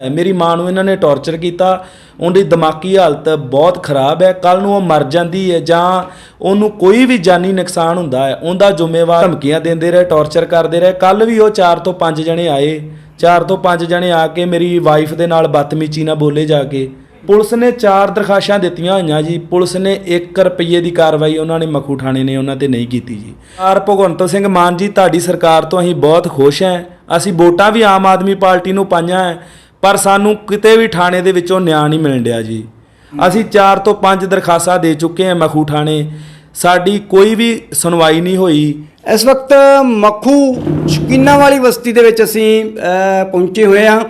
ਮੇਰੀ ਮਾਂ ਨੂੰ ਇਹਨਾਂ ਨੇ ਟੌਰਚਰ ਕੀਤਾ, ਉਹਦੀ ਦਿਮਾਗੀ ਹਾਲਤ ਬਹੁਤ ਖਰਾਬ ਹੈ ਕੱਲ ਨੂੰ ਉਹ ਮਰ ਜਾਂਦੀ ਹੈ ਜਾਂ ਉਹਨੂੰ ਕੋਈ ਵੀ ਜਾਨੀ ਨੁਕਸਾਨ ਹੁੰਦਾ ਹੈ, ਉਹਦਾ ਜ਼ਿੰਮੇਵਾਰ ਧਮਕੀਆਂ ਦਿੰਦੇ ਰਹੇ, ਟੌਰਚਰ ਕਰਦੇ ਰਹੇ। ਕੱਲ ਵੀ ਉਹ 4 ਤੋਂ 5 ਜਣੇ ਆਏ 4 ਤੋਂ 5 ਜਣੇ ਆ ਕੇ ਮੇਰੀ ਵਾਈਫ ਦੇ ਨਾਲ ਬਦਤਮੀਜ਼ੀ ਨਾਲ ਬੋਲੇ ਜਾ ਕੇ। ਪੁਲਿਸ ਨੇ ਚਾਰ ਦਰਖਾਸ਼ਾਂ ਦਿੱਤੀਆਂ ਹੋਈਆਂ ਜੀ, ਪੁਲਿਸ ਨੇ 1 ਰੁਪਏ ਦੀ ਕਾਰਵਾਈ ਉਹਨਾਂ ਨੇ ਮਖੂ ਥਾਣੇ ਨੇ ਉਹਨਾਂ ਤੇ ਨਹੀਂ ਕੀਤੀ ਜੀ। ਆਰ ਭਗਵੰਤ ਸਿੰਘ ਮਾਨ ਜੀ, ਤੁਹਾਡੀ ਸਰਕਾਰ ਤੋਂ ਅਸੀਂ ਬਹੁਤ ਖੁਸ਼ ਹਾਂ, ਅਸੀਂ ਵੋਟਾਂ ਵੀ ਆਮ ਆਦਮੀ ਪਾਰਟੀ ਨੂੰ ਪਾਈਆਂ ਹੈ ਪਰ ਸਾਨੂੰ ਕਿਤੇ ਵੀ ਥਾਣੇ ਦੇ ਵਿੱਚੋਂ ਨਿਆਂ ਨਹੀਂ ਮਿਲਣ ਡਿਆ ਜੀ। ਅਸੀਂ 4 ਤੋਂ 5 ਦਰਖਾਸਤਾਂ ਦੇ ਚੁੱਕੇ ਹਾਂ ਮਖੂ ਥਾਣੇ। ਸਾਡੀ ਕੋਈ ਵੀ ਸੁਣਵਾਈ ਨਹੀਂ ਹੋਈ। ਇਸ ਵਕਤ ਮੱਖੂ ਸ਼ਕੀਨਾ ਵਾਲੀ ਬਸਤੀ ਦੇ ਵਿੱਚ ਅਸੀਂ ਪਹੁੰਚੇ ਹੋਏ ਹਾਂ।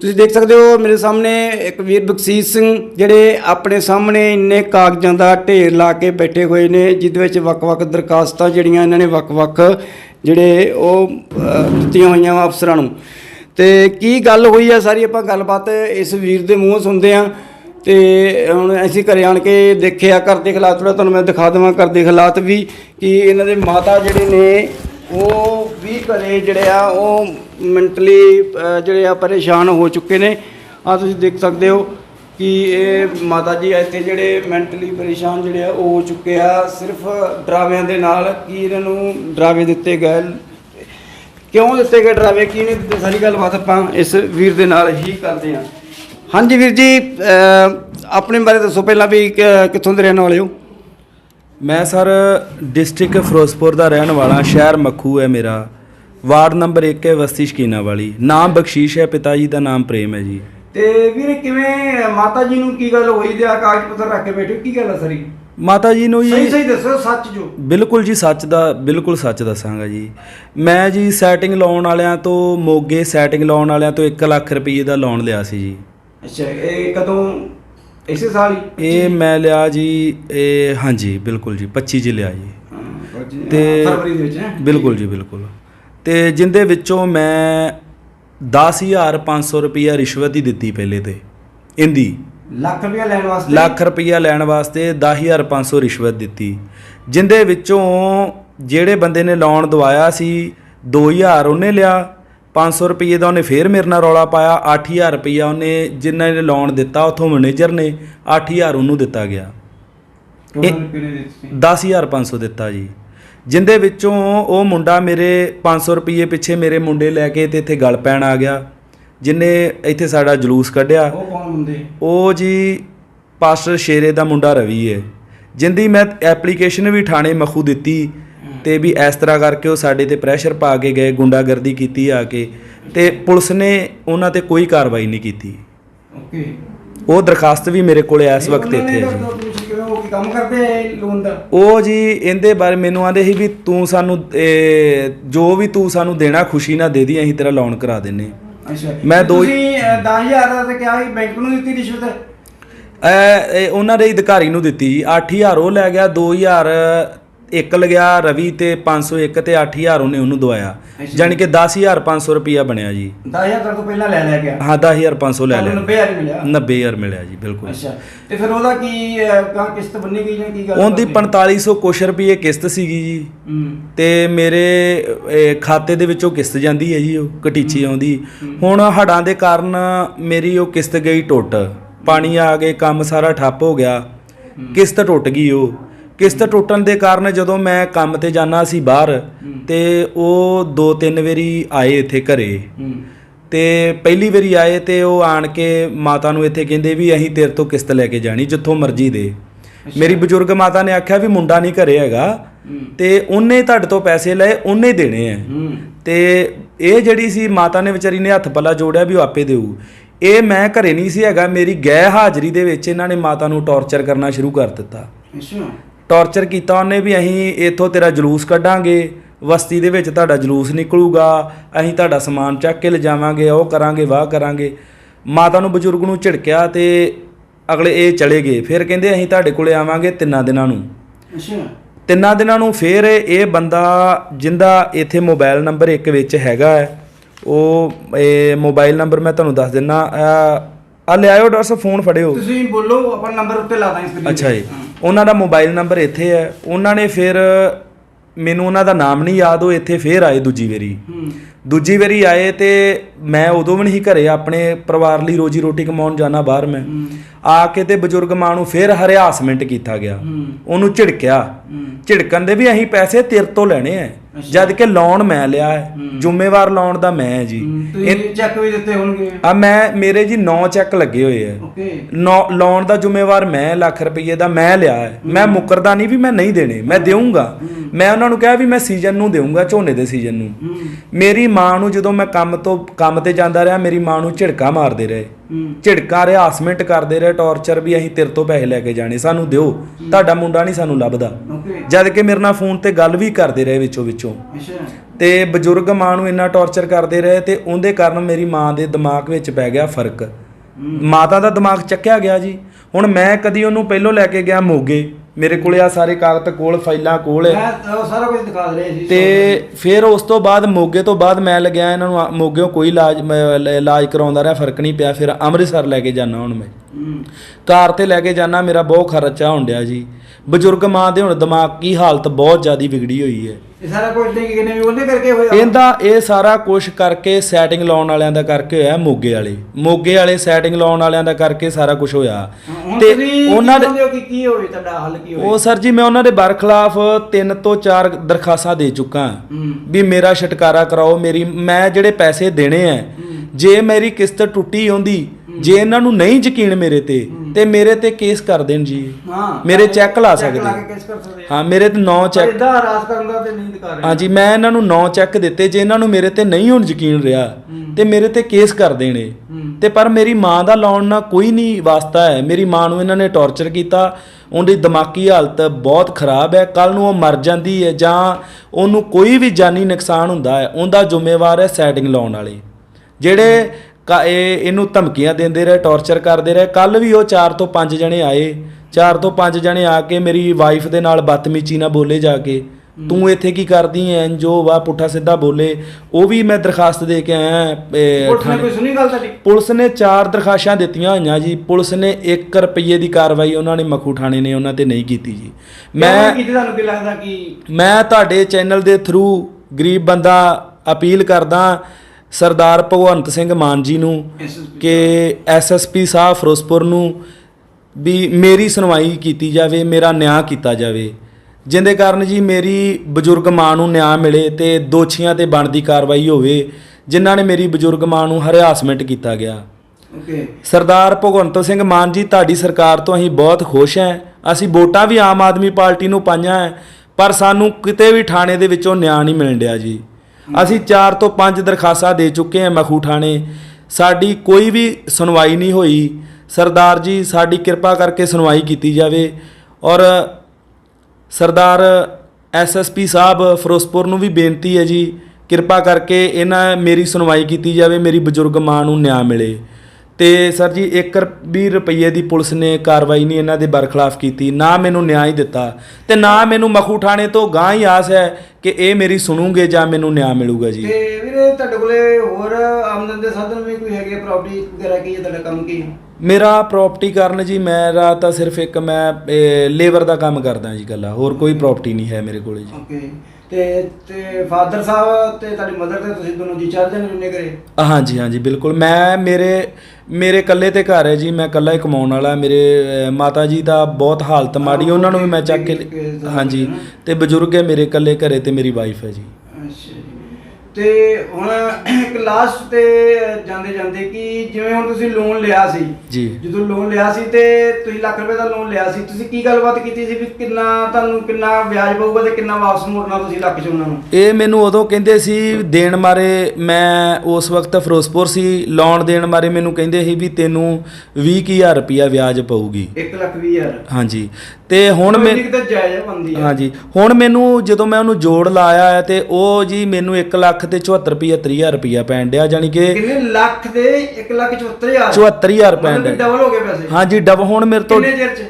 ਤੁਸੀਂ ਦੇਖ ਸਕਦੇ ਹੋ ਮੇਰੇ ਸਾਹਮਣੇ ਇੱਕ ਵੀਰ ਬਖਸ਼ੀਸ਼ ਸਿੰਘ, ਜਿਹੜੇ ਆਪਣੇ ਸਾਹਮਣੇ ਇੰਨੇ ਕਾਗਜ਼ਾਂ ਦਾ ਢੇਰ ਲਾ ਕੇ ਬੈਠੇ ਹੋਏ ਨੇ, ਜਿਹਦੇ ਵਿੱਚ ਵੱਖ-ਵੱਖ ਦਰਖਾਸਤਾਂ ਜਿਹੜੀਆਂ ਇਹਨਾਂ ਨੇ, ਵੱਖ-ਵੱਖ ਜਿਹੜੇ ਉਹ ਦਿੱਤੀਆਂ ਹੋਈਆਂ ਵਾ ਅਫਸਰਾਂ ਨੂੰ। ਤੇ ਕੀ ਗੱਲ ਹੋਈ ਆ ਸਾਰੀ ਆਪਾਂ ਗੱਲਬਾਤ ਇਸ ਵੀਰ ਦੇ ਮੂੰਹੋਂ ਸੁਣਦੇ ਹਾਂ। ਤੇ ਹੁਣ ਅਸੀਂ ਘਰੇ ਆਣ ਕੇ ਦੇਖਿਆ, ਘਰ ਦੇ ਹਾਲਾਤ ਥੋੜਾ ਤੁਹਾਨੂੰ ਮੈਂ ਦਿਖਾ ਦੇਵਾਂ, ਘਰ ਦੇ ਹਾਲਾਤ ਵੀ, ਕਿ ਇਹਨਾਂ ਦੇ ਮਾਤਾ ਜਿਹੜੇ ਨੇ, ਉਹ ਵੀ ਘਰੇ ਜਿਹੜੇ ਆ, ਉਹ ਮੈਂਟਲੀ ਜਿਹੜੇ ਆ ਪਰੇਸ਼ਾਨ ਹੋ ਚੁੱਕੇ ਨੇ। ਆ ਤੁਸੀਂ ਦੇਖ ਸਕਦੇ ਹੋ ਕਿ ਇਹ ਮਾਤਾ ਜੀ ਇੱਥੇ ਜਿਹੜੇ ਮੈਂਟਲੀ ਪਰੇਸ਼ਾਨ ਜਿਹੜੇ ਆ, ਉਹ ਹੋ ਚੁੱਕੇ ਆ। ਸਿਰਫ ਡਰਾਵਿਆਂ ਦੇ ਨਾਲ ਕੀ ਇਹਨਾਂ ਨੂੰ ਡਰਾਵੇ ਦਿੱਤੇ ਗਏ ਕਿਉਂ ਦਿੱਤੇ ਗਏ ਡਰਾਵੇ? ਕੀ ਨਹੀਂ ਦਿੱਤੇ? ਸਾਰੀ ਗੱਲਬਾਤ ਆਪਾਂ ਇਸ ਵੀਰ ਦੇ ਨਾਲ ਹੀ ਕਰਦੇ ਹਾਂ। ਹਾਂਜੀ ਵੀਰ ਜੀ ਆਪਣੇ ਬਾਰੇ ਦੱਸੋ ਪਹਿਲਾਂ ਵੀ ਕਿੱਥੋਂ ਦੇ ਰਹਿਣ ਵਾਲੇ ਹੋ? ਮੈਂ ਸਰ ਡਿਸਟ੍ਰਿਕਟ ਫਿਰੋਜ਼ਪੁਰ ਦਾ ਰਹਿਣ ਵਾਲਾ ਸ਼ਹਿਰ ਮੱਖੂ ਹੈ ਮੇਰਾ। ਵਾਰਡ ਨੰਬਰ 1 ਹੈ ਬਸਤੀ ਸ਼ਕੀਨਾ ਵਾਲੀ। ਨਾਮ ਬਖਸ਼ੀਸ਼ ਹੈ ਪਿਤਾ ਜੀ ਦਾ ਨਾਮ ਪ੍ਰੇਮ ਹੈ ਜੀ। ਤੇ ਵੀਰ ਕਿਵੇਂ ਮਾਤਾ ਜੀ ਨੂੰ ਕੀ ਗੱਲ ਹੋਈ? ਤੇ ਆ ਕਾਗਜ਼ ਪੱਤਰ ਰੱਖ ਕੇ ਬੈਠੇ? ਕੀ ਗੱਲ ਹੈ ਸਾਰੀ? ਮਾਤਾ ਜੀ ਨੂੰ ਸਹੀ ਜੀ ਸਹੀ ਦੱਸੋ ਸੱਚ ਜੋ। ਬਿਲਕੁਲ ਜੀ ਸੱਚ ਦਾ ਬਿਲਕੁਲ ਸੱਚ ਦੱਸਾਂਗਾ ਜੀ। ਮੈਂ ਜੀ ਸੈਟਿੰਗ ਲਾਉਣ ਵਾਲਿਆਂ ਤੋਂ ਮੋਗੇ ਸੈਟਿੰਗ ਲਾਉਣ ਵਾਲਿਆਂ ਤੋਂ 1 ਲੱਖ ਰੁਪਏ ਦਾ ਲੋਨ ਲਿਆ ਸੀ ਜੀ। ਅੱਛਾ ਇਹ ਕਦੋਂ? ਇਸੇ ਸਾਲ ਹੀ? ਇਹ ਮੈਂ ਲਿਆ ਜੀ ਇਹ ਹਾਂਜੀ ਬਿਲਕੁਲ ਜੀ 25 ਚ ਲਿਆ ਜੀ। ਹਾਂ, ਤੇ ਫਰਵਰੀ ਦੇ ਵਿੱਚ ਹੈ? ਬਿਲਕੁਲ ਜੀ ਬਿਲਕੁਲ। ਤੇ ਜਿੰਦੇ ਵਿੱਚੋਂ ਮੈਂ 10500 ਰੁਪਈਆ ਰਿਸ਼ਵਤ ਹੀ ਦਿੱਤੀ ਪਹਿਲੇ ਤੇ ਇੰਦੀ ਲੱਖ ਰੁਪਇਆ ਲੈਣ ਵਾਸਤੇ? ਲੱਖ ਰੁਪਈਆ ਲੈਣ ਵਾਸਤੇ 10500 ਰਿਸ਼ਵਤ ਦਿੱਤੀ। ਜਿੰਦੇ ਵਿੱਚੋਂ ਜਿਹੜੇ ਬੰਦੇ ਨੇ ਲੋਨ ਦਵਾਇਆ ਸੀ 2000 ਉਹਨੇ ਲਿਆ 500 ਰੁਪਏ ਦਾ ਉਹਨੇ ਫੇਰ ਮੇਰੇ ਨਾਲ ਰੌਲਾ ਪਾਇਆ 8000 ਰੁਪਈਆ ਉਹਨੇ ਜਿਨ੍ਹਾਂ ਨੇ ਲੋਨ ਦਿੱਤਾ ਉਥੋਂ ਮੈਨੇਜਰ ਨੇ 8000 ਉਹਨੂੰ ਦਿੱਤਾ ਗਿਆ। ਟੋਟਲ ਕਿੰਨੇ ਦਿੱਤੇ? 10500 ਦਿੱਤਾ ਜੀ। ਜਿੰਦੇ ਵਿੱਚੋਂ ਉਹ ਮੁੰਡਾ ਮੇਰੇ 500 ਰੁਪਏ ਪਿੱਛੇ ਮੇਰੇ ਮੁੰਡੇ ਲੈ ਕੇ ਤੇ ਇੱਥੇ ਗਲ ਪੈਣ ਆ ਗਿਆ। ਜਿਨੇ ਇੱਥੇ ਸਾਡਾ ਜਲੂਸ ਕੱਢਿਆ ਉਹ ਕੌਣ ਹੁੰਦੇ ਉਹ ਜੀ ਪਾਸਟਰ ਸ਼ੇਰੇ ਦਾ ਮੁੰਡਾ ਰਵੀ ਹੈ ਜਿੰਦੀ ਮੈਂ ਐਪਲੀਕੇਸ਼ਨ ਵੀ ਥਾਣੇ ਮਖੂ ਦਿੱਤੀ ਤੇ ਵੀ ਇਸ ਤਰ੍ਹਾਂ ਕਰਕੇ ਉਹ ਸਾਡੇ ਤੇ ਪ੍ਰੈਸ਼ਰ ਪਾ ਕੇ ਗਏ ਗੁੰਡਾਗਰਦੀ ਕੀਤੀ ਆ ਕੇ ਤੇ ਪੁਲਿਸ ਨੇ ਉਹਨਾਂ ਤੇ ਕੋਈ ਕਾਰਵਾਈ ਨਹੀਂ ਕੀਤੀ। ਓਕੇ। ਉਹ ਦਰਖਾਸਤ ਵੀ ਮੇਰੇ ਕੋਲੇ ਇਸ ਵਕਤ ਇੱਥੇ ਹੈ ਜੀ। ਉਹ ਕੀ ਕੰਮ ਕਰਦੇ ਆ ਲੋਨ ਦਾ? ਉਹ ਜੀ ਇਹਦੇ ਬਾਰੇ ਮੈਨੂੰ ਆਂਦੇ ਸੀ ਵੀ ਤੂੰ ਸਾਨੂੰ ਜੋ ਵੀ ਤੂੰ ਸਾਨੂੰ ਦੇਣਾ ਖੁਸ਼ੀ ਨਾਲ ਦੇ ਦੀ ਅਸੀਂ ਤੇਰਾ ਲੋਨ ਕਰਾ ਦਿੰਨੇ। ਅੱਛਾ। ਮੈਂ ਦੋ- ਤੁਸੀਂ 10000 ਦਾ ਤੇ ਕਿਹਾ ਸੀ ਬੈਂਕ ਨੂੰ ਦਿੱਤੀ ਰਿਸ਼ਵਤ। ਐ ਇਹ ਉਹਨਾਂ ਦੇ ਅਧਿਕਾਰੀ ਨੂੰ ਦਿੱਤੀ ਜੀ। 8000 ਉਹ ਲੈ ਗਿਆ 2000 ਇੱਕ ਲਗਿਆ ਰਵੀ ਤੇ 501 ਤੇ 8000 ਉਹਨੇ ਉਹਨੂੰ ਦਵਾਇਆ। ਜਾਨੀ ਕਿ 10500 ਰੁਪਿਆ ਬਣਿਆ ਜੀ। 10000 ਤੋਂ ਪਹਿਲਾਂ ਲੈ ਲਿਆ ਗਿਆ। ਹਾਂ 10500 ਲੈ ਲਿਆ। 90000 ਹੀ ਮਿਲਿਆ। 90000 ਮਿਲਿਆ ਜੀ ਬਿਲਕੁਲ। ਅੱਛਾ। ਤੇ ਫਿਰ ਉਹਦਾ ਕੀ ਕਾਂ ਕਿਸ਼ਤ ਬੰਨੀ ਗਈ ਜਾਂ ਕੀ ਗੱਲ ਉਹਦੀ 4500 ਕੁਛ ਰੁਪਏ ਕਿਸ਼ਤ ਸੀਗੀ ਜੀ। ਤੇ ਮੇਰੇ ਖਾਤੇ ਦੇ ਵਿੱਚੋਂ ਕਿਸ਼ਤ ਜਾਂਦੀ ਹੈ ਜੀ ਉਹ ਕਟੀਚੀ ਆਉਂਦੀ। ਹੁਣ ਹੜਾਂ ਦੇ ਕਾਰਨ ਮੇਰੀ ਉਹ ਕਿਸ਼ਤ ਗਈ ਟੁੱਟ। ਪਾਣੀ ਆ ਗਏ ਕੰਮ ਸਾਰਾ ਠੱਪ ਹੋ ਗਿਆ। ਕਿਸ਼ਤ ਟੁੱਟ ਗਈ ਉਹ। ਕਿਸ਼ਤ ਟੁੱਟਣ ਦੇ ਕਾਰਨ ਜਦੋਂ ਮੈਂ ਕੰਮ ਤੇ ਜਾਣਾ ਸੀ ਬਾਹਰ ਤੇ ਉਹ ਦੋ ਤਿੰਨ ਵਾਰੀ ਆਏ ਇੱਥੇ ਘਰੇ। ਤੇ ਪਹਿਲੀ ਵਾਰੀ ਆਏ ਤੇ ਉਹ ਆਣ ਕੇ ਮਾਤਾ ਨੂੰ ਇੱਥੇ ਕਹਿੰਦੇ ਵੀ ਅਸੀਂ ਤੇਰੇ ਤੋਂ ਕਿਸ਼ਤ ਲੈ ਕੇ ਜਾਣੀ ਜਿੱਥੋਂ ਮਰਜ਼ੀ ਦੇ। ਮੇਰੀ ਬਜ਼ੁਰਗ ਮਾਤਾ ਨੇ ਆਖਿਆ ਵੀ ਮੁੰਡਾ ਨਹੀਂ ਘਰੇ ਹੈਗਾ। ਤੇ ਉਹਨੇ ਤੁਹਾਡੇ ਤੋਂ ਪੈਸੇ ਲਏ ਉਹਨੇ ਦੇਣੇ ਆ ਤੇ ਇਹ ਜਿਹੜੀ ਸੀ ਮਾਤਾ ਨੇ ਵਿਚਾਰੀ ਨੇ ਹੱਥ ਪੱਲਾ ਜੋੜਿਆ ਵੀ ਉਹ ਆਪੇ ਦੇਊ। ਇਹ ਮੈਂ ਘਰੇ ਨਹੀਂ ਸੀ ਹੈਗਾ ਮੇਰੀ ਗੈਰ ਹਾਜ਼ਰੀ ਦੇ ਵਿੱਚ ਇਹਨਾਂ ਨੇ ਮਾਤਾ ਨੂੰ ਟੌਰਚਰ ਕਰਨਾ ਸ਼ੁਰੂ ਕਰ ਦਿੱਤਾ। ਅੱਛਾ। ਟੌਰਚਰ ਕੀਤਾ ਉਹਨੇ ਵੀ ਅਸੀਂ ਇੱਥੋਂ ਤੇਰਾ ਜਲੂਸ ਕੱਢਾਂਗੇ ਵਸਤੀ ਦੇ ਵਿੱਚ ਤੁਹਾਡਾ ਜਲੂਸ ਨਿਕਲੂਗਾ ਅਸੀਂ ਤੁਹਾਡਾ ਸਮਾਨ ਚੱਕ ਕੇ ਲਿਜਾਵਾਂਗੇ ਉਹ ਕਰਾਂਗੇ ਵਾਹ ਕਰਾਂਗੇ। ਮਾਤਾ ਨੂੰ ਬਜ਼ੁਰਗ ਨੂੰ ਝਿੜਕਿਆ ਤੇ ਅਗਲੇ ਇਹ ਚਲੇ ਗਏ। ਫਿਰ ਕਹਿੰਦੇ ਅਸੀਂ ਤੁਹਾਡੇ ਕੋਲੇ ਆਵਾਂਗੇ ਤਿੰਨਾਂ ਦਿਨਾਂ ਨੂੰ। ਅੱਛਾ। ਤਿੰਨਾਂ ਦਿਨਾਂ ਨੂੰ ਫਿਰ ਇਹ ਬੰਦਾ ਜਿੰਦਾ ਇੱਥੇ ਮੋਬਾਈਲ ਨੰਬਰ ਇੱਕ ਵਿੱਚ ਹੈਗਾ ਹੈ ਉਹ ਇਹ ਮੋਬਾਈਲ ਨੰਬਰ ਮੈਂ ਤੁਹਾਨੂੰ ਦੱਸ ਦਿੰਨਾ। ਆ ਲਿਆਇਓ ਡਾਕਟਰ ਸਾਹਿਬ ਫੋਨ ਫੜਿਓ। ਤੁਸੀਂ ਬੋਲੋ ਆਪਣਾ ਨੰਬਰ ਉੱਤੇ ਲਾ ਦਾਂ ਸਕਰੀਨ ਅੱਛਾ ਜੀ। ਉਹਨਾਂ ਦਾ ਮੋਬਾਈਲ ਨੰਬਰ ਇੱਥੇ ਹੈ। ਉਹਨਾਂ ਨੇ ਫਿਰ ਮੈਨੂੰ ਉਹਨਾਂ ਦਾ ਨਾਮ ਨਹੀਂ ਯਾਦ ਉਹ ਇੱਥੇ ਫੇਰ ਆਏ ਦੂਜੀ ਵਾਰੀ। ਦੂਜੀ ਵਾਰੀ ਆਏ ਤੇ ਮੈਂ ਉਦੋਂ ਵੀ ਨਹੀਂ ਘਰੇ ਆਪਣੇ ਪਰਿਵਾਰ ਲਈ ਰੋਜੀ ਰੋਟੀ ਕਮਾਉਣ ਜਾਣਾ ਬਾਹਰ ਮੈਂ। ਆ ਕੇ ਤੇ ਬਜ਼ੁਰਗ ਮਾਂ ਨੂੰ ਫਿਰ ਹਰਿਆਸਮੈਂਟ ਕੀਤਾ ਗਿਆ। ਉਹਨੂੰ ਝਿੜਕਿਆ। ਝਿੜਕਣ ਦੇ ਵੀ ਅਸੀਂ ਪੈਸੇ ਤੇਰੇ ਤੋਂ ਲੈਣੇ ਆ ਜਦ ਕਿ ਲੋਨ ਮੈਂ ਲਿਆ ਹੈ। ਜ਼ਿੰਮੇਵਾਰ ਲੋਨ ਦਾ ਮੈਂ ਹੈ ਜੀ। ਤੁਸੀਂ ਚੈੱਕ ਵੀ ਦਿੱਤੇ ਹੋਣਗੇ? ਆ ਮੈਂ ਮੇਰੇ ਜੀ 9 ਚੈੱਕ ਲੱਗੇ ਹੋਏ ਆ ਓਕੇ। ਲੋਨ ਦਾ ਜ਼ਿੰਮੇਵਾਰ ਮੈਂ ਲੱਖ ਰੁਪਏ ਦਾ ਮੈਂ ਲਿਆ ਹੈ। ਮੈਂ ਮੁਕਰਦਾ ਨਹੀਂ ਵੀ ਮੈਂ ਨਹੀਂ ਦੇਣੇ ਮੈਂ ਦੇਵਾਂਗਾ ਮੈਂ ਉਹਨਾਂ ਨੂੰ ਕਿਹਾ ਵੀ ਮੈਂ ਸੀਜ਼ਨ ਨੂੰ ਦੇਵਾਂਗਾ ਝੋਨੇ ਦੇ ਸੀਜ਼ਨ ਨੂੰ। ਮੇਰੀ ਮਾਂ ਨੂੰ ਜਦੋਂ ਮੈਂ ਕੰਮ ਤੋਂ ਕੰਮ ਤੇ ਜਾਂਦਾ ਰਿਹਾ ਮੇਰੀ ਮਾਂ ਨੂੰ ਝਿੜਕਾ ਮਾਰਦੇ ਰਹੇ। ਝਿੜਕਾਂ ਹਰਾਸਮੈਂਟ ਕਰਦੇ ਰਹੇ ਟੌਰਚਰ ਵੀ ਅਸੀਂ ਤੇਰੇ ਤੋਂ ਪੈਸੇ ਲੈ ਕੇ ਜਾਣੇ ਸਾਨੂੰ ਦਿਓ। ਤੁਹਾਡਾ ਮੁੰਡਾ ਨਹੀਂ ਸਾਨੂੰ ਲੱਭਦਾ। ਜਦ ਕਿ ਮੇਰੇ ਨਾਲ ਫੋਨ ਤੇ ਗੱਲ ਵੀ ਕਰਦੇ ਰਹੇ ਵਿੱਚੋਂ ਵਿੱਚੋਂ। ਤੇ ਬਜ਼ੁਰਗ ਮਾਂ ਨੂੰ ਇੰਨਾ ਟੌਰਚਰ ਕਰਦੇ ਰਹੇ ਤੇ ਉਹਦੇ ਕਾਰਨ ਮੇਰੀ ਮਾਂ ਦੇ ਦਿਮਾਗ ਵਿੱਚ ਪੈ ਗਿਆ ਫ਼ਰਕ। ਮਾਤਾ ਦਾ ਦਿਮਾਗ ਚੱਕਿਆ ਗਿਆ ਜੀ। ਹੁਣ ਮੈਂ ਕਦੀ ਉਹਨੂੰ ਪਹਿਲੋਂ ਲੈ ਕੇ ਗਿਆ ਮੋਗੇ। ਮੇਰੇ ਕੋਲੇ ਆ ਸਾਰੇ ਕਾਗਜ਼ ਕੋਲ ਫਾਈਲਾਂ ਕੋਲ। ਹੈ ਮੈਂ ਉਹ ਸਾਰਾ ਕੁਝ ਦਿਖਾ ਰਹੇ ਸੀ। ਤੇ ਫਿਰ ਉਸ ਤੋਂ ਬਾਅਦ ਮੋਗੇ ਤੋਂ ਬਾਅਦ ਮੈਂ ਲੱਗਿਆ ਇਹਨਾਂ ਨੂੰ ਆ- ਮੋਗਿਓਂ ਕੋਈ ਇਲਾਜ ਮੈਂ ਇਲਾਜ ਕਰਾਉਂਦਾ ਰਿਹਾ ਫ਼ਰਕ ਨਹੀਂ ਪਿਆ। ਫਿਰ ਅੰਮ੍ਰਿਤਸਰ ਲੈ ਕੇ ਜਾਣਾ ਹੁਣ ਮੈਂ। ਕਾਰ ਤੇ ਲੈ ਕੇ ਜਾਣਾ ਮੇਰਾ ਬਹੁਤ ਖਰਚਾ ਹੁੰਦਿਆ ਜੀ। ਬਜ਼ੁਰਗ ਮਾਂ ਦੇ ਹੁਣ ਦਿਮਾਗੀ ਹਾਲਤ ਬਹੁਤ ਜ਼ਿਆਦੀ ਵਿਗੜੀ ਹੋਈ ਹੈ। ਇਹ ਸਾਰਾ ਕੁਝ ਨਹੀਂ ਕਿਨੇ ਵੀ ਉਹਨੇ ਕਰਕੇ ਹੋਇਆ। ਇਹਦਾ ਇਹ ਸਾਰਾ ਕੁਝ ਕਰਕੇ ਸੈਟਿੰਗ ਲਾਉਣ ਵਾਲਿਆਂ ਦਾ ਕਰਕੇ ਹੋਇਆ ਮੋਗੇ ਵਾਲੇ। ਮੋਗੇ ਵਾਲੇ ਸੈਟਿੰਗ ਲਾਉਣ ਵਾਲਿਆਂ ਦਾ ਕਰਕੇ ਸਾਰਾ ਕੁਝ ਹੋਇਆ। ਤੇ ਉਹਨਾਂ ਦੇ ਕਿ ਕੀ ਹੋਵੇ ਤੁਹਾਡਾ ਹੱਲ ਕੀ ਹੋਵੇ? ਉਹ ਸਰ ਜੀ ਮੈਂ ਉਹਨਾਂ ਦੇ ਬਰਖਲਾਫ ਤਿੰਨ ਤੋਂ ਚਾਰ ਦਰਖਾਸਤਾਂ ਦੇ ਚੁੱਕਾ। ਵੀ ਮੇਰਾ ਛਟਕਾਰਾ ਕਰਾਓ ਮੇਰੀ ਮੈਂ ਜਿਹੜੇ ਪੈਸੇ ਦੇਣੇ ਆ ਜੇ ਮੇਰੀ ਕਿਸ਼ਤ ਟੁੱਟੀ ਹੁੰਦੀ ਜੇ ਇਹਨਾਂ ਨੂੰ ਨਹੀਂ ਯਕੀਨ ਮੇਰੇ ਤੇ ਤੇ ਮੇਰੇ ਤੇ ਕੇਸ ਕਰ ਦੇਣ ਜੀ। ਹਾਂ ਮੇਰੇ ਚੈੱਕ ਲਾ ਸਕਦੇ। ਹਾਂ ਮੇਰੇ ਤੇ 9 ਚੈੱਕ ਇਦਾਂ ਹਰਾਸ ਕਰਨ ਦਾ ਤੇ ਨਹੀਂ ਦਿਖਾ ਰਹੇ। ਹਾਂਜੀ ਮੈਂ ਇਹਨਾਂ ਨੂੰ 9 ਚੈੱਕ ਦਿੱਤੇ। ਜੇ ਇਹਨਾਂ ਨੂੰ ਮੇਰੇ ਤੇ ਨਹੀਂ ਹੁਣ ਯਕੀਨ ਰਿਹਾ ਤੇ ਮੇਰੇ ਤੇ ਕੇਸ ਕਰ ਦੇਣੇ। ਤੇ ਪਰ ਮੇਰੀ ਮਾਂ ਦਾ ਲਾਉਣ ਨਾਲ ਕੋਈ ਨਹੀਂ ਵਾਸਤਾ ਹੈ। ਮੇਰੀ ਮਾਂ ਨੂੰ ਇਹਨਾਂ ਨੇ ਟੌਰਚਰ ਕੀਤਾ। ਉਹਦੀ ਦਿਮਾਗੀ ਹਾਲਤ ਬਹੁਤ ਖਰਾਬ ਹੈ। ਕੱਲ ਨੂੰ ਉਹ ਮਰ ਜਾਂਦੀ ਹੈ ਜਾਂ ਉਹਨੂੰ ਕੋਈ ਵੀ ਜਾਨੀ ਨੁਕਸਾਨ ਹੁੰਦਾ ਹੈ ਉਹਦਾ ਜ਼ਿੰਮੇਵਾਰ ਹੈ ਸੈਟਿੰਗ ਲਾਉਣ ਵਾਲੇ। ਜਿਹੜੇ ਕ- ਇਹ ਇਹਨੂੰ ਧਮਕੀਆਂ ਦਿੰਦੇ ਰਹੇ ਟੌਰਚਰ ਕਰਦੇ ਰਹੇ। ਕੱਲ ਵੀ ਉਹ 4 ਤੋਂ 5 ਜਣੇ ਆਏ। 4 ਤੋਂ 5 ਜਣੇ ਆ ਕੇ ਮੇਰੀ ਵਾਈਫ ਦੇ ਨਾਲ ਬਦਤਮੀਜ਼ੀ ਨਾਲ ਬੋਲੇ ਜਾ ਕੇ। ਤੂੰ ਇੱਥੇ ਕੀ ਕਰਦੀ ਐ? ਜੋ ਵਾ ਪੁੱਠਾ ਸਿੱਧਾ ਬੋਲੇ। ਉਹ ਵੀ ਮੈਂ ਦਰਖਾਸਤ ਦੇ ਕੇ ਆਇਆ ਪੁਲਿਸ ਨੇ ਕੋਈ ਸੁਣੀ ਗੱਲ ਤੁਹਾਡੀ? ਪੁਲਿਸ ਨੇ ਚਾਰ ਦਰਖਾਸ਼ਾਂ ਦਿੱਤੀਆਂ ਹੋਈਆਂ ਜੀ। ਪੁਲਿਸ ਨੇ 1 ਰੁਪਏ ਦੀ ਕਾਰਵਾਈ ਉਹਨਾਂ ਨੇ ਮਖੂ ਥਾਣੇ ਨੇ ਉਹਨਾਂ ਤੇ ਨਹੀਂ ਕੀਤੀ ਜੀ। ਮੈਂ ਮੈਂ ਕਿਤੇ ਤੁਹਾਨੂੰ ਕੀ ਲੱਗਦਾ ਕਿ ਮੈਂ ਤੁਹਾਡੇ ਚੈਨਲ ਦੇ ਥਰੂ ਗਰੀਬ ਬੰਦਾ ਅਪੀਲ ਕਰਦਾ ਸਰਦਾਰ ਭਗਵੰਤ ਸਿੰਘ ਮਾਨ ਜੀ ਨੂੰ ਕਿ ਐਸਐਸਪੀ ਸਾਹਿਬ ਫਿਰੋਜ਼ਪੁਰ ਨੂੰ ਵੀ ਮੇਰੀ ਸੁਣਵਾਈ ਕੀਤੀ ਜਾਵੇ ਮੇਰਾ ਨਿਆਂ ਕੀਤਾ ਜਾਵੇ। ਜਿੰਦੇ ਕਾਰਨ ਜੀ ਮੇਰੀ ਬਜ਼ੁਰਗ ਮਾਂ ਨੂੰ ਨਿਆਂ ਮਿਲੇ ਤੇ ਦੋਸ਼ੀਆਂ ਤੇ ਬਣਦੀ ਕਾਰਵਾਈ ਹੋਵੇ ਜਿਨ੍ਹਾਂ ਨੇ ਮੇਰੀ ਬਜ਼ੁਰਗ ਮਾਂ ਨੂੰ ਹਰਾਸਮੈਂਟ ਕੀਤਾ ਗਿਆ। ਓਕੇ ਸਰਦਾਰ ਭਗਵੰਤ ਸਿੰਘ ਮਾਨ ਜੀ ਤੁਹਾਡੀ ਸਰਕਾਰ ਤੋਂ ਅਸੀਂ ਬਹੁਤ ਖੁਸ਼ ਹਾਂ। ਅਸੀਂ ਵੋਟਾਂ ਵੀ ਆਮ ਆਦਮੀ ਪਾਰਟੀ ਨੂੰ ਪਾਈਆਂ ਪਰ ਸਾਨੂੰ ਕਿਤੇ ਵੀ ਥਾਣੇ ਦੇ ਵਿੱਚੋਂ ਨਿਆਂ ਨਹੀਂ ਮਿਲਣ ਡਿਆ ਜੀ। ਅਸੀਂ 4 ਤੋਂ 5 ਦਰਖਾਸਤਾਂ ਦੇ ਚੁੱਕੇ ਹਾਂ ਮਖੂ ਥਾਣੇ ਸਾਡੀ ਕੋਈ ਵੀ ਸੁਣਵਾਈ ਨਹੀਂ ਹੋਈ। ਸਰਦਾਰ ਜੀ, ਸਾਡੀ ਕਿਰਪਾ ਕਰਕੇ ਸੁਣਵਾਈ ਕੀਤੀ ਜਾਵੇ। ਔਰ ਸਰਦਾਰ ਐਸਐਸਪੀ ਸਾਹਿਬ ਫਿਰੋਜ਼ਪੁਰ ਨੂੰ ਵੀ ਬੇਨਤੀ ਹੈ ਜੀ, ਕਿਰਪਾ ਕਰਕੇ ਇਹਨਾਂ ਮੇਰੀ ਸੁਣਵਾਈ ਕੀਤੀ ਜਾਵੇ, ਮੇਰੀ ਬਜ਼ੁਰਗ ਮਾਂ ਨੂੰ ਨਿਆਂ ਮਿਲੇ। ਤੇ ਸਰ ਜੀ 1 20 ਰੁਪਏ ਦੀ ਪੁਲਿਸ ਨੇ ਕਾਰਵਾਈ ਨਹੀਂ ਇਹਨਾਂ ਦੇ ਬਰਖਲਾਫ ਕੀਤੀ ਨਾ ਮੈਨੂੰ ਨਿਆਂ ਹੀ ਦਿੱਤਾ ਤੇ ਨਾ ਮੈਨੂੰ ਮਖੂ ਥਾਣੇ ਤੋਂ ਗਾਂ ਹੀ ਆਸ ਹੈ ਕਿ ਇਹ ਮੇਰੀ ਸੁਣੂਗੇ ਜਾਂ ਮੈਨੂੰ ਨਿਆਂ ਮਿਲੂਗਾ ਜੀ। ਤੇ ਵੀਰੇ ਤੁਹਾਡੇ ਕੋਲੇ ਹੋਰ ਆਮਦਨ ਦੇ ਸਾਧਨ ਵੀ ਕੋਈ ਹੈਗੇ ਪ੍ਰਾਪਰਟੀ ਵਗੈਰਾ ਕੀ ਹੈ ਤੁਹਾਡਾ ਕੰਮ ਕੀ ਹੈ? ਮੇਰਾ ਪ੍ਰਾਪਰਟੀ ਕਰਨ ਜੀ ਮੇਰਾ ਤਾਂ ਸਿਰਫ ਇੱਕ ਮੈਂ ਲੇਬਰ ਦਾ ਕੰਮ ਕਰਦਾ ਜੀ ਇਕੱਲਾ ਹੋਰ ਕੋਈ ਪ੍ਰਾਪਰਟੀ ਨਹੀਂ ਹੈ ਮੇਰੇ ਕੋਲੇ ਜੀ। ਓਕੇ ਤੇ ਤੇ ਫਾਦਰ ਸਾਹਿਬ ਤੇ ਤੁਹਾਡੀ ਮਦਰ ਤੇ ਤੁਸੀਂ ਦੋਨੋਂ ਜੀ ਚਾਰ ਜਣੇ ਰਹਿੰਦੇ ਘਰੇ? ਹਾਂਜੀ ਹਾਂਜੀ ਬਿਲਕੁਲ। ਮੈਂ ਮੇਰੇ ਮੇਰੇ ਇਕੱਲੇ ਤੇ ਘਰ ਹੈ ਜੀ ਮੈਂ ਇਕੱਲਾ ਹੀ ਕਮਾਉਣ ਵਾਲਾ ਮੇਰੇ ਅਹ, ਮਾਤਾ ਜੀ ਦਾ ਬਹੁਤ ਹਾਲਤ ਮਾੜੀ ਉਹਨਾਂ ਨੂੰ ਵੀ ਮੈਂ ਚੱਕ ਕੇ ਹਾਂਜੀ ਤੇ ਬਜ਼ੁਰਗ ਹੈ ਮੇਰੇ ਇਕੱਲੇ ਘਰੇ ਤੇ ਮੇਰੀ ਵਾਈਫ ਹੈ ਜੀ। ਤੇ ਹੁਣ ਇੱਕ ਲਾਸਟ ਤੇ ਜਾਂਦੇ ਜਾਂਦੇ ਕਿ ਜਿਵੇਂ ਹੁਣ ਤੁਸੀਂ ਲੋਨ ਲਿਆ ਸੀ ਜੀ। ਜਦੋਂ ਲੋਨ ਲਿਆ ਸੀ ਤੇ ਤੁਸੀਂ ਲੱਖ ਰੁਪਏ ਦਾ ਲੋਨ ਲਿਆ ਸੀ ਤੁਸੀਂ ਕੀ ਗੱਲਬਾਤ ਕੀਤੀ ਸੀ ਵੀ ਕਿੰਨਾ ਤੁਹਾਨੂੰ ਕਿੰਨਾ ਵਿਆਜ ਪਊਗਾ ਤੇ ਕਿੰਨਾ ਵਾਪਸ ਮੋੜਨਾ ਤੁਸੀਂ ਲੱਖ ਚ ਉਹਨਾਂ ਨੂੰ? ਇਹ ਮੈਨੂੰ ਉਦੋਂ ਕਹਿੰਦੇ ਸੀ ਦੇਣ ਮਾਰੇ ਮੈਂ ਉਸ ਵਕਤ ਫਿਰੋਜ਼ਪੁਰ ਸੀ ਲੋਨ ਦੇਣ ਮਾਰੇ ਮੈਨੂੰ ਕਹਿੰਦੇ ਸੀ ਵੀ ਤੈਨੂੰ 20000 ਰੁਪਿਆ ਵਿਆਜ ਪਊਗੀ। 1 ਲੱਖ ਵੀਹ ਹਜ਼ਾਰ। ਹਾਂਜੀ। ਤੇ ਹੁਣ ਮੈਂ ਇੰਨੀ ਕੁ ਤਾਂ ਜਾਇਜ਼ ਬੰਦੀ ਹਾਂਜੀ। ਹੁਣ ਮੈਨੂੰ ਜਦੋਂ ਮੈਂ ਉਹਨੂੰ ਜੋੜ ਲਾਇਆ ਤੇ ਉਹ ਜੀ ਮੈਨੂੰ 1 ਲੱਖ ਤੇ 74 ਰੁਪਿਆ 30000 ਰੁਪਿਆ ਪੈਣ ਡਿਆ ਜਾਨੀ ਕਿ ਕਿੰਨੇ ਲੱਖ ਦੇ 1 ਲੱਖ 74000 74000 ਪੈਣ ਡਿਆ। ਡਬਲ ਹੋ ਗਏ ਪੈਸੇ। ਹਾਂਜੀ ਡਬ ਹੁਣ ਮੇਰੇ ਤੋਂ ਕਿੰਨੇ ਚਿਰ ਚ?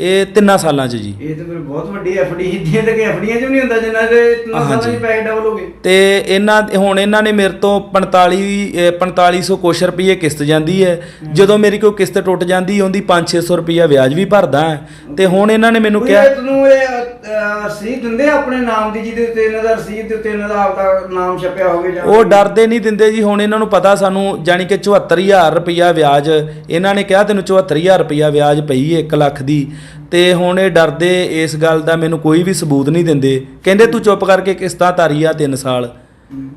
ਇਹ ਤਿੰਨਾਂ ਸਾਲਾਂ ਚ ਜੀ। ਇਹ ਤਾਂ ਫਿਰ ਬਹੁਤ ਵੱਡੀ ਐਫਡੀ ਦੀਆਂ ਤੇ ਐਫਡੀਆਂ ਚ ਵੀ ਨਹੀਂ ਹੁੰਦਾ ਜਿੰਨਾ ਦੇ ਤਿੰਨਾਂ ਸਾਲਾਂ। ਚ ਪੈਸੇ ਡਬਲ ਹੋ ਗਏ। ਤੇ ਇਹਨਾਂ ਹੁਣ ਇਹਨਾਂ ਨੇ ਮੇਰੇ ਤੋਂ 45 ਅਹ 4500 ਕੁਛ ਰੁਪਏ ਕਿਸ਼ਤ ਜਾਂਦੀ ਹੈ। ਜਦੋਂ ਮੇਰੀ ਕੋਈ ਕਿਸ਼ਤ ਟੁੱਟ ਜਾਂਦੀ ਉਹਦੀ 5-600 ਰੁਪਏ ਵਿਆਜ ਵੀ ਭਰਦਾ ਤੇ ਹੁਣ ਇਹਨਾਂ ਨੇ ਮੈਨੂੰ ਕਿਹਾ ਤੁਹਾਨੂੰ ਇਹ ਅਹ, ਰਸੀਦ ਦਿੰਦੇ ਆ ਆਪਣੇ ਨਾਮ ਦੀ ਜਿਹਦੇ ਉੱਤੇ ਇਹਨਾਂ ਦਾ ਰਸੀਦ ਦੇ ਉੱਤੇ ਇਹਨਾਂ ਦਾ ਆਪਦਾ ਨਾਮ ਛਪਿਆ ਹੋਵੇ ਜਾਂ ਉਹ ਡਰਦੇ ਨਹੀਂ ਦਿੰਦੇ ਜੀ ਹੁਣ ਇਹਨਾਂ ਨੂੰ ਪਤਾ ਸਾਨੂੰ ਜਾਣੀ ਕਿ 74000 ਰੁਪਇਆ ਵਿਆਜ ਇਹਨਾਂ ਨੇ ਕਿਹਾ ਤੈਨੂੰ 74000 ਰੁਪਇਆ ਵਿਆਜ ਪਈ ਹੈ 1 ਲੱਖ ਦੀ। ਤੇ ਹੁਣ ਇਹ ਡਰਦੇ ਇਸ ਗੱਲ ਦਾ ਮੈਨੂੰ ਕੋਈ ਵੀ ਸਬੂਤ ਨਹੀਂ ਦਿੰਦੇ। ਕਹਿੰਦੇ ਤੂੰ ਚੁੱਪ ਕਰਕੇ ਕਿਸ਼ਤਾਂ ਤਾਰੀ ਆ 3 ਸਾਲ।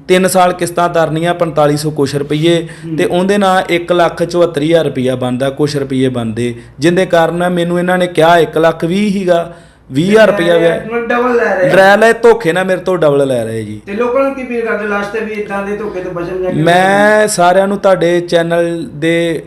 3 ਸਾਲ ਕਿਸ਼ਤਾਂ ਤਰਨੀਆਂ 4500 ਕੁਛ ਰੁਪਏ ਤੇ ਉਹਦੇ ਨਾਲ 1 ਲੱਖ 74000 ਰੁਪਇਆ ਬਣਦਾ ਕੁਛ ਰੁਪਏ ਬਣਦੇ। ਜਿੰਦੇ ਕਾਰਨ ਮੈਨੂੰ ਇਹਨਾਂ ਨੇ ਕਿਹਾ 1 ਲੱਖ 20 ਹੀਗਾ 20000 ਰੁਪਇਆ ਵਿਆਜ ਡਬਲ ਲੈ ਰਹੇ ਆ। ਡਰੈ ਲੈ ਧੋਖੇ ਨਾਲ ਮੇਰੇ ਤੋਂ ਡਬਲ ਲੈ ਰਹੇ ਜੀ ਤੇ ਲੋਕਾਂ ਨੂੰ ਕੀ ਅਪੀਲ ਕਰਦੇ ਲਾਸਟ ਤੇ ਵੀ ਇਦਾਂ ਦੇ ਧੋਖੇ ਤੋਂ ਬਚਣ ਜਾਂ? ਮੈਂ ਸਾਰਿਆਂ ਨੂੰ ਤੁਹਾਡੇ ਚੈਨਲ ਦੇ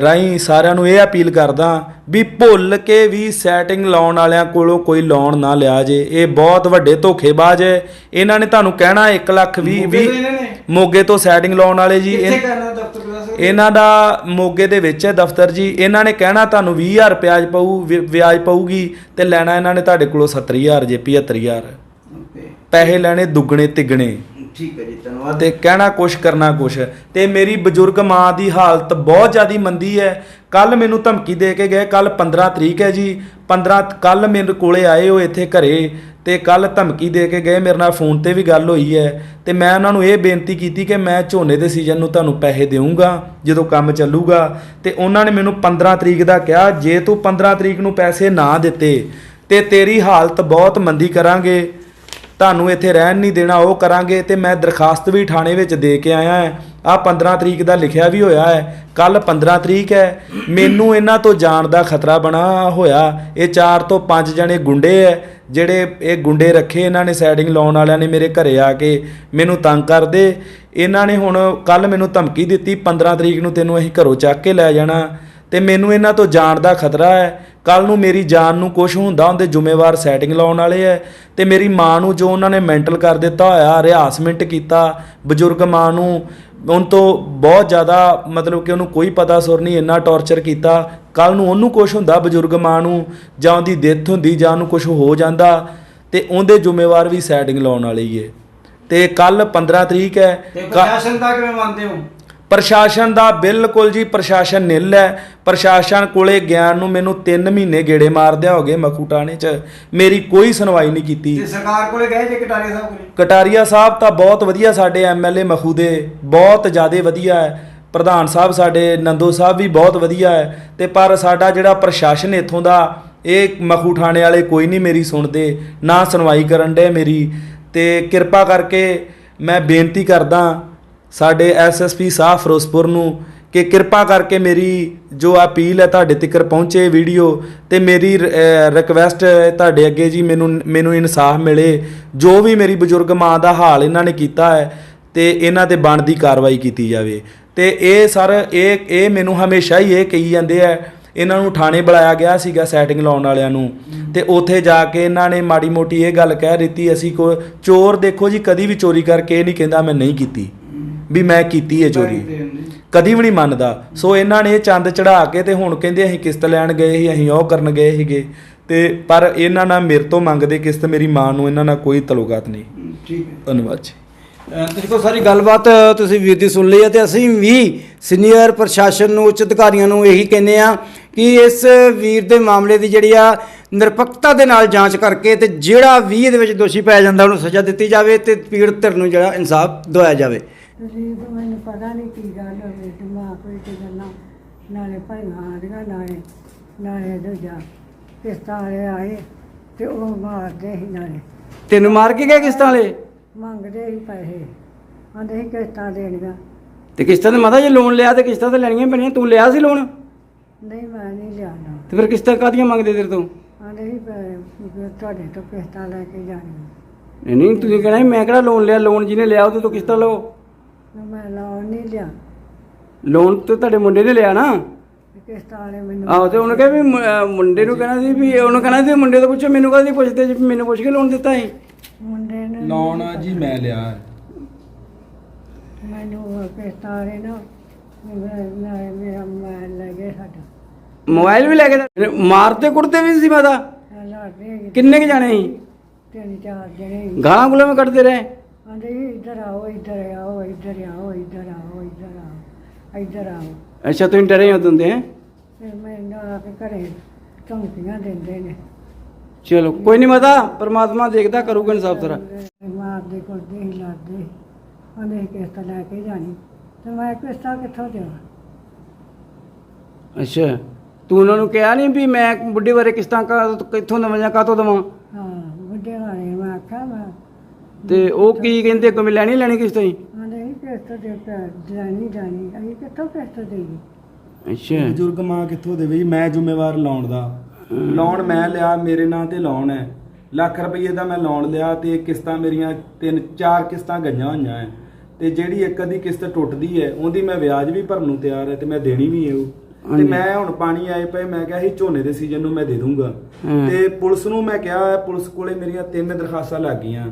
ਰਾਹੀਂ ਸਾਰਿਆਂ ਨੂੰ ਇਹ ਅਪੀਲ ਕਰਦਾ ਵੀ ਭੁੱਲ ਕੇ ਵੀ ਸੈਟਿੰਗ ਲਾਉਣ ਵਾਲਿਆਂ ਕੋਲੋਂ ਕੋਈ ਲੋਨ ਨਾ ਲਿਆ ਜੇ ਇਹ ਬਹੁਤ ਵੱਡੇ ਧੋਖੇਬਾਜ਼ ਹੈ ਇਹਨਾਂ ਨੇ ਤੁਹਾਨੂੰ ਕਹਿਣਾ 1 ਲੱਖ 20 ਮੋਗੇ ਤੋਂ ਇਹਨਾਂ ਨੇ? ਮੋਗੇ ਤੋਂ ਸੈਟਿੰਗ ਲਾਉਣ ਵਾਲੇ ਜੀ ਕਿੱਥੇ ਕਰਨਾ ਦਫ਼ਤਰ ਇਹਨਾਂ ਦਾ ਮੋਗੇ ਦੇ ਵਿੱਚ ਹੈ ਦਫ਼ਤਰ ਜੀ। ਇਹਨਾਂ ਨੇ ਕਹਿਣਾ ਤੁਹਾਨੂੰ 20000 ਵਿਆਜ ਪਊ ਵਿ- ਵਿਆਜ ਪਊਗੀ ਤੇ ਲੈਣਾ ਇਹਨਾਂ ਨੇ ਤੁਹਾਡੇ ਕੋਲੋਂ 70000 ਜੇ 75000 ਓਕੇ। ਪੈਸੇ ਲੈਣੇ ਦੁੱਗਣੇ ਤਿੱਗਣੇ। ਠੀਕ ਹੈ ਜੀ, ਧੰਨਵਾਦ। ਤੇ ਕਹਿਣਾ ਕੁਛ, ਕਰਨਾ ਕੁਛ। ਤੇ ਮੇਰੀ ਬਜ਼ੁਰਗ ਮਾਂ ਦੀ ਹਾਲਤ ਬਹੁਤ ਜ਼ਿਆਦੀ ਮੰਦੀ ਹੈ। ਕੱਲ ਮੈਨੂੰ ਧਮਕੀ ਦੇ ਕੇ ਗਏ ਕੱਲ 15 ਤਰੀਕ ਹੈ ਜੀ। 15 ਕੱਲ ਮੇਰੇ ਕੋਲੇ ਆਏ ਹੋ ਇੱਥੇ ਘਰੇ ਤੇ ਕੱਲ ਧਮਕੀ ਦੇ ਕੇ ਗਏ, ਮੇਰੇ ਨਾਲ ਫੋਨ ਤੇ ਵੀ ਗੱਲ ਹੋਈ ਹੈ। ਤੇ ਮੈਂ ਉਹਨਾਂ ਨੂੰ ਇਹ ਬੇਨਤੀ ਕੀਤੀ ਕਿ ਮੈਂ ਝੋਨੇ ਦੇ ਸੀਜ਼ਨ ਨੂੰ ਤੁਹਾਨੂੰ ਪੈਸੇ ਦੇਵਾਂਗਾ ਜਦੋਂ ਕੰਮ ਚੱਲੂਗਾ। ਤੇ ਉਹਨਾਂ ਨੇ ਮੈਨੂੰ 15 ਤਰੀਕ ਦਾ ਕਿਹਾ, ਜੇ ਤੂੰ 15 ਤਰੀਕ ਨੂੰ ਪੈਸੇ ਨਾ ਦਿੱਤੇ, ਤੇ ਤੇਰੀ ਹਾਲਤ ਬਹੁਤ ਮੰਦੀ ਕਰਾਂਗੇ। ਤੁਹਾਨੂੰ ਇੱਥੇ ਰਹਿਣ ਨਹੀਂ ਦੇਣਾ, ਉਹ ਕਰਾਂਗੇ ਤੇ ਮੈਂ ਦਰਖਾਸਤ ਵੀ ਥਾਣੇ ਵਿੱਚ ਦੇ ਕੇ ਆਇਆ ਹਾਂ। ਆ 15 ਤਰੀਕ ਦਾ ਲਿਖਿਆ ਵੀ ਹੋਇਆ ਹੈ। ਕੱਲ 15 ਤਰੀਕ ਹੈ। ਮੈਨੂੰ ਇਹਨਾਂ ਤੋਂ ਜਾਣ ਦਾ ਖਤਰਾ ਬਣਾ ਹੋਇਆ। ਇਹ 4 ਤੋਂ 5 ਜਣੇ ਗੁੰਡੇ ਹੈ। ਜਿਹੜੇ ਇਹ ਗੁੰਡੇ ਰੱਖੇ ਇਹਨਾਂ ਨੇ ਸੈਟਿੰਗ ਲਾਉਣ ਵਾਲਿਆਂ ਨੇ ਮੇਰੇ ਘਰੇ ਆ ਕੇ। ਮੈਨੂੰ ਤੰਗ ਕਰਦੇ। ਇਹਨਾਂ ਨੇ ਹੁਣ ਕੱਲ ਮੈਨੂੰ ਧਮਕੀ ਦਿੱਤੀ। 15 ਤਰੀਕ ਨੂੰ ਤੈਨੂੰ ਅਸੀਂ ਘਰੋਂ ਚੱਕ ਕੇ ਲੈ ਜਾਣਾ। ਤੇ ਮੈਨੂੰ ਇਹਨਾਂ ਤੋਂ ਜਾਣ ਦਾ ਖਤਰਾ ਹੈ। ਕੱਲ ਨੂੰ ਮੇਰੀ ਜਾਨ ਨੂੰ ਕੁਝ ਹੁੰਦਾ, ਉਹਦੇ ਜ਼ਿੰਮੇਵਾਰ ਸੈਟਿੰਗ ਲਾਉਣ ਵਾਲੇ ਹੈ। ਤੇ ਮੇਰੀ ਮਾਂ ਨੂੰ ਜੋ ਉਹਨਾਂ ਨੇ ਮੈਂਟਲ ਕਰ ਦਿੱਤਾ ਹੋਇਆ ਰਿਹਾਸਮੈਂਟ ਕੀਤਾ, ਬਜ਼ੁਰਗ ਮਾਂ ਨੂੰ, ਉਹਨ ਤੋਂ ਬਹੁਤ ਜ਼ਿਆਦਾ ਮਤਲਬ ਕਿ ਉਹਨੂੰ ਕੋਈ ਪਤਾ ਸੁਰ ਨਹੀਂ, ਇੰਨਾ ਟੌਰਚਰ ਕੀਤਾ। ਕੱਲ ਨੂੰ ਉਹਨੂੰ ਕੁਝ ਹੁੰਦਾ, ਬਜ਼ੁਰਗ ਮਾਂ ਨੂੰ, ਜਾਂ ਉਹਦੀ ਡੈਥ ਹੁੰਦੀ, ਜਾਂ ਉਹਨੂੰ ਕੁਝ ਹੋ ਜਾਂਦਾ, ਤੇ ਉਹਦੇ ਜ਼ਿੰਮੇਵਾਰ ਵੀ ਸੈਟਿੰਗ ਲਾਉਣ ਵਾਲੀ ਹੀ। ਹੈ ਤੇ ਕੱਲ 15 ਤਰੀਕ ਹੈ। ਤੇ ਪ੍ਰਸ਼ਾਸਨ ਦਾ ਕਿਵੇਂ ਮੰਨਦੇ ਹੋ? ਪ੍ਰਸ਼ਾਸਨ ਦਾ ਬਿਲਕੁਲ ਜੀ ਪ੍ਰਸ਼ਾਸਨ ਨਿਲ ਹੈ। ਪ੍ਰਸ਼ਾਸਨ ਕੋਲੇ ਗਿਆਨ ਨੂੰ ਮੈਨੂੰ 3 ਮਹੀਨੇ ਗੇੜੇ ਮਾਰਦਿਆ ਹੋ ਗਏ ਮਖੂ ਟਾਣੇ 'ਚ। ਮੇਰੀ ਕੋਈ ਸੁਣਵਾਈ ਨਹੀਂ ਕੀਤੀ। ਤੇ ਸਰਕਾਰ ਕੋਲੇ ਗਏ ਜੇ ਕਟਾਰੀਆ ਸਾਹਿਬ ਕੋਲੇ? ਕਟਾਰੀਆ ਸਾਹਿਬ ਤਾਂ ਬਹੁਤ ਵਧੀਆ ਸਾਡੇ ਐਮਐਲਏ ਮਖੂ ਦੇ ਬਹੁਤ ਜ਼ਿਆਦਾ ਵਧੀਆ ਹੈ। ਪ੍ਰਧਾਨ ਸਾਹਿਬ ਸਾਡੇ ਨੰਦੋ ਸਾਹਿਬ ਵੀ ਬਹੁਤ ਵਧੀਆ ਹੈ। ਤੇ ਪਰ ਸਾਡਾ ਜਿਹੜਾ ਪ੍ਰਸ਼ਾਸਨ ਇੱਥੋਂ ਦਾ ਇਹ ਮਖੂ ਥਾਣੇ ਵਾਲੇ ਕੋਈ ਨਹੀਂ ਮੇਰੀ ਸੁਣਦੇ ਨਾ ਸੁਣਵਾਈ ਕਰਨ ਦੇ ਮੇਰੀ। ਤੇ ਕਿਰਪਾ ਕਰਕੇ ਮੈਂ ਬੇਨਤੀ ਕਰਦਾ ਸਾਡੇ ਐਸਐਸਪੀ ਸਾਹਿਬ ਫਿਰੋਜ਼ਪੁਰ ਨੂੰ ਕਿ ਕਿਰਪਾ ਕਰਕੇ ਮੇਰੀ ਜੋ ਅਪੀਲ ਹੈ ਤੁਹਾਡੇ ਤੱਕ ਪਹੁੰਚੇ ਵੀਡੀਓ ਤੇ ਮੇਰੀ ਰਿਕਵੈਸਟ ਤੁਹਾਡੇ ਅੱਗੇ ਜੀ ਮੈਨੂੰ ਮੈਨੂੰ ਇਨਸਾਫ ਮਿਲੇ, ਜੋ ਵੀ ਮੇਰੀ ਬਜ਼ੁਰਗ ਮਾਂ ਦਾ ਹਾਲ ਇਹਨਾਂ ਨੇ ਕੀਤਾ ਹੈ ਤੇ ਇਹਨਾਂ ਤੇ ਬਣਦੀ ਕਾਰਵਾਈ ਕੀਤੀ ਜਾਵੇ। ਤੇ ਇਹ ਸਰ, ਇਹ ਇਹ ਮੈਨੂੰ ਹਮੇਸ਼ਾ ਹੀ ਇਹ ਕਹੀ ਜਾਂਦੇ ਆ, ਇਹਨਾਂ ਨੂੰ ਥਾਣੇ ਬੁਲਾਇਆ ਗਿਆ ਸੀਗਾ ਸੈਟਿੰਗ ਲਾਉਣ ਵਾਲਿਆਂ ਨੂੰ। ਤੇ ਉੱਥੇ ਜਾ ਕੇ ਇਹਨਾਂ ਨੇ ਮਾੜੀ ਮੋਟੀ ਇਹ ਗੱਲ ਕਹਿ ਦਿੱਤੀ, ਅਸੀਂ ਕੋ, ਚੋਰ ਦੇਖੋ ਜੀ ਕਦੀ ਵੀ ਚੋਰੀ ਕਰਕੇ ਇਹ ਨਹੀਂ ਕਹਿੰਦਾ ਮੈਂ ਨਹੀਂ ਕੀਤੀ। ਵੀ ਮੈਂ ਕੀਤੀ ਹੈ ਚੋਰੀ। ਕਦੀ ਵੀ ਨਹੀਂ ਮੰਨਦਾ। ਸੋ ਇਹਨਾਂ ਨੇ ਇਹ ਚੰਦ ਚੜਾ ਕੇ ਤੇ ਹੁਣ ਕਹਿੰਦੇ ਅਸੀਂ ਕਿਸ਼ਤ ਲੈਣ ਗਏ ਸੀ ਅਸੀਂ ਉਹ ਕਰਨ ਗਏ ਸੀਗੇ। ਤੇ ਪਰ ਇਹਨਾਂ ਨਾਲ ਮੇਰੇ ਤੋਂ ਮੰਗਦੇ ਕਿਸ਼ਤ ਮੇਰੀ ਮਾਂ ਨੂੰ ਇਹਨਾਂ ਨਾਲ ਕੋਈ ਤਲੁਕਾਤ ਨਹੀਂ। ਠੀਕ ਹੈ। ਧੰਨਵਾਦ ਜੀ। ਅਹ ਦੇਖੋ ਸਾਰੀ ਗੱਲਬਾਤ ਤੁਸੀਂ ਵੀਰ ਦੀ ਸੁਣ ਲਈ ਹੈ ਤੇ ਅਸੀਂ ਵੀ ਸੀਨੀਅਰ ਪ੍ਰਸ਼ਾਸਨ ਨੂੰ ਉੱਚ ਅਧਿਕਾਰੀਆਂ ਨੂੰ ਇਹੀ ਕਹਿੰਦੇ ਆ ਕਿ ਇਸ ਵੀਰ ਦੇ ਮਾਮਲੇ ਦੀ ਜਿਹੜੀ ਆ ਨਿਰਪੱਖਤਾ ਦੇ ਨਾਲ ਜਾਂਚ ਕਰਕੇ ਤੇ ਜਿਹੜਾ ਵੀ ਇਹਦੇ ਵਿੱਚ ਦੋਸ਼ੀ ਪਾਇਆ ਜਾਂਦਾ ਉਹਨੂੰ ਸਜ਼ਾ ਦਿੱਤੀ ਜਾਵੇ ਤੇ ਪੀੜਤ ਧਿਰ ਨੂੰ ਜਿਹੜਾ ਇਨਸਾਫ ਦਿਵਾਇਆ ਜਾਵੇ। ਤਾਂ ਮੈਨੂੰ ਪਤਾ ਨਹੀਂ ਕੀ ਗੱਲ ਹੋਈ ਦਿਮਾਗ ਵਿੱਚ ਗੱਲਾਂ ਨਾਲੇ ਭਾਈਆਂ ਆਦੀਆਂ ਨਾਲੇ ਨਾਲੇ ਦੂਜਾ ਕਿਸ਼ਤਾਂ ਵਾਲੇ ਆਏ ਤੇ ਉਹ ਮਾਰਦੇ ਸੀ ਨਾਲੇ। ਤੈਨੂੰ ਮਾਰ ਕੇ ਗਏ ਕਿਸ਼ਤਾਂ ਵਾਲੇ? ਮੰਗਦੇ ਸੀ ਪੈਸੇ ਆਂਦੇ ਸੀ ਕਿਸ਼ਤਾਂ ਦੇਣੀਆਂ। ਤੇ ਕਿਸ਼ਤਾਂ ਤੇ ਮਾਤਾ ਜੇ ਲੋਨ ਲਿਆ ਤੇ ਕਿਸ਼ਤਾਂ ਤੇ ਲੈਣੀਆਂ ਪੈਣੀਆਂ ਤੂੰ ਲਿਆ ਸੀ ਲੋਨ ਨਹੀਂ ਮੈਂ ਨਹੀਂ ਲਿਆਣਾ ਤੇ ਫਿਰ ਕਿਸ਼ਤਾਂ ਕਾਦੀਆਂ ਮੰਗਦੇ ਤੇਰੇ ਤੋਂ? ਆਂਦੇ ਸੀ ਪੈ- ਤੁਹਾਡੇ ਤੋਂ ਕਿਸ਼ਤਾਂ ਲੈ ਕੇ ਜਾਣੀਆਂ। ਨਹੀਂ ਨਹੀਂ ਤੁਸੀਂ ਕਹਿਣਾ ਸੀ, ਮੈਂ ਕਿਹੜਾ ਲੋਨ ਲਿਆ ਲੋਨ ਜਿਹਨੇ ਲਿਆ ਉਹਦੇ ਤੋਂ ਕਿਸ਼ਤਾਂ ਲਓ। ਮੈਂ ਲੋਨ ਨਹੀਂ ਲਿਆ। ਲੋਨ ਤੇ ਤੁਹਾਡੇ ਮੁੰਡੇ ਨੇ ਲਿਆ ਨਾ? ਤੇ ਕਿਸ਼ਤਾਂ ਵਾਲੇ ਮੈਨੂੰ ਆਹੋ ਤੇ ਉਹਨੇ ਕਿਹਾ ਵੀ ਮੁ- ਅਹ ਮੁੰਡੇ ਨੂੰ ਕਹਿਣਾ ਸੀ ਵੀ ਉਹਨੂੰ ਕਹਿਣਾ ਸੀ ਮੁੰਡੇ ਤੋਂ ਪੁੱਛੋ ਮੈਨੂੰ ਕਾਹਦੀ ਪੁੱਛਦੇ ਜੀ ਮੈਨੂੰ ਪੁੱਛ ਕੇ ਲੋਨ ਦਿੱਤਾ ਸੀ। ਮੁੰਡੇ ਨੇ ਲੋਨ ਜੀ ਮੈਂ ਲਿਆ। ਮੈਨੂੰ ਉਹ ਕਿਸ਼ਤਾਂ ਵਾਲੇ ਨਾ ਮੇਰਾ ਨਾ- ਮੇਰਾ ਮੋਬਾਈਲ ਲੈ ਗਏ ਸਾਡਾ। ਮੋਬਾਈਲ ਵੀ ਲੈ ਕੇ ਮਾਰਦੇ ਕੁੱਟਦੇ ਵੀ ਸੀ ਮਾਤਾ। ਕਿੰਨੇ ਕੇ ਜਾਣੇ ਸੀ? ਤਿੰਨ ਚਾਰ ਜਣੇ ਗਾਲਾਂ ਗੁਲਾਂ ਵੀ ਕੱਢਦੇ ਰਹੇ। ਆਂਦੇ ਸੀ, ਇੱਧਰ ਆਓ ਇੱਧਰ ਆਓ ਇੱਧਰ ਆਓ ਇੱਧਰ ਆਓ ਇੱਧਰ ਆਓ ਇੱਧਰ ਆਓ। ਅੱਛਾ ਤੁਸੀਂ ਡਰੇ ਹੋ ਤੁੰਦੇ ਹੈ? ਫਿਰ ਮੈਨੂੰ ਆ ਕੇ ਘਰੇ ਧਮਕੀਆਂ ਦਿੰਦੇ ਨੇ। ਚਲੋ ਕੋਈ ਨਹੀਂ ਮਾਤਾ ਪਰਮਾਤਮਾ ਦੇਖਦਾ ਕਰੂਗਾ ਇਨਸਾਫ ਤੇਰਾ। ਮਾਰਦੇ ਕੁੱਟਦੇ ਹੀ ਲੜਦੇ ਉਹਨੇ ਕਿਸ਼ਤ ਲੈ ਕੇ ਜਾਣੀ। ਤੇ ਮੈਂ ਕਿਸ਼ਤਾਂ ਕਿੱਥੋਂ ਦੇਵਾਂ? ਅੱਛਾ ਤੂੰ ਉਹਨਾਂ ਨੂੰ ਕਿਹਾ ਨਹੀਂ ਵੀ ਮੈਂ ਬੁੱਢੇ ਬਾਰੇ ਕਿਸ਼ਤਾਂ ਕਾ ਕਿੱਥੋਂ ਦਵਾਂ ਜਾਂ ਕਾਤੋਂ ਦਵਾਂ? ਹਾਂ ਬੁੱਢੇ ਵਾਲੇ ਮੈਂ ਆਖਿਆ ਮੈਂ ਤੇ ਉਹ ਕੀ ਕਹਿੰਦੇ ਕੋਈ ਲੈਣੀ ਲੈਣੀ ਕਿਸ਼ਤ ਹੀ ਹੀ ਕਿਸ਼ਤ ਦੇ ਪੈ ਜਾਣੀ ਜਾਣੀ ਅਸੀਂ ਕਿੱਥੋਂ ਕਿਸ਼ਤ ਦੇਈਏ? ਅੱਛਾ। ਬਜ਼ੁਰਗ ਮਾਂ ਕਿੱਥੋਂ ਦੇਵੇ ਜੀ? ਮੈਂ ਜ਼ਿੰਮੇਵਾਰ ਲਾਉਣ ਦਾ। ਲੋਨ ਮੈਂ ਲਿਆ ਮੇਰੇ ਨਾਂ ਤੇ ਲੋਨ ਹੈ। ਲੱਖ ਰੁਪਏ ਦਾ ਮੈਂ ਲੋਨ ਲਿਆ ਤੇ ਕਿਸ਼ਤਾਂ ਮੇਰੀਆਂ ਤਿੰਨ ਚਾਰ ਕਿਸ਼ਤਾਂ ਗਈਆਂ ਹੋਈਆਂ ਹੈ। ਤੇ ਜਿਹੜੀ ਇੱਕ ਅੱਧੀ ਕਿਸ਼ਤ ਟੁੱਟਦੀ ਹੈ ਉਹਦੀ ਮੈਂ ਵਿਆਜ ਵੀ ਭਰਨ ਨੂੰ ਤਿਆਰ ਹੈ ਤੇ ਮੈਂ ਦੇਣੀ ਵੀ ਹੈ ਉਹ। ਤੇ ਹਾਂਜੀ। ਮੈਂ ਹੁਣ ਪਾਣੀ ਆਏ ਪਏ ਮੈਂ ਕਿਹਾ ਸੀ ਝੋਨੇ ਦੇ ਸੀਜ਼ਨ ਨੂੰ ਮੈਂ ਦੇ ਦੂੰਗਾ। ਹਾਂ। ਤੇ ਪੁਲਿਸ ਨੂੰ ਮੈਂ ਕਿਹਾ ਹੈ ਪੁਲਿਸ ਕੋਲੇ ਮੇਰੀਆਂ ਤਿੰਨ ਦਰਖਾਸਤਾਂ ਲੱਗ ਗਈਆਂ।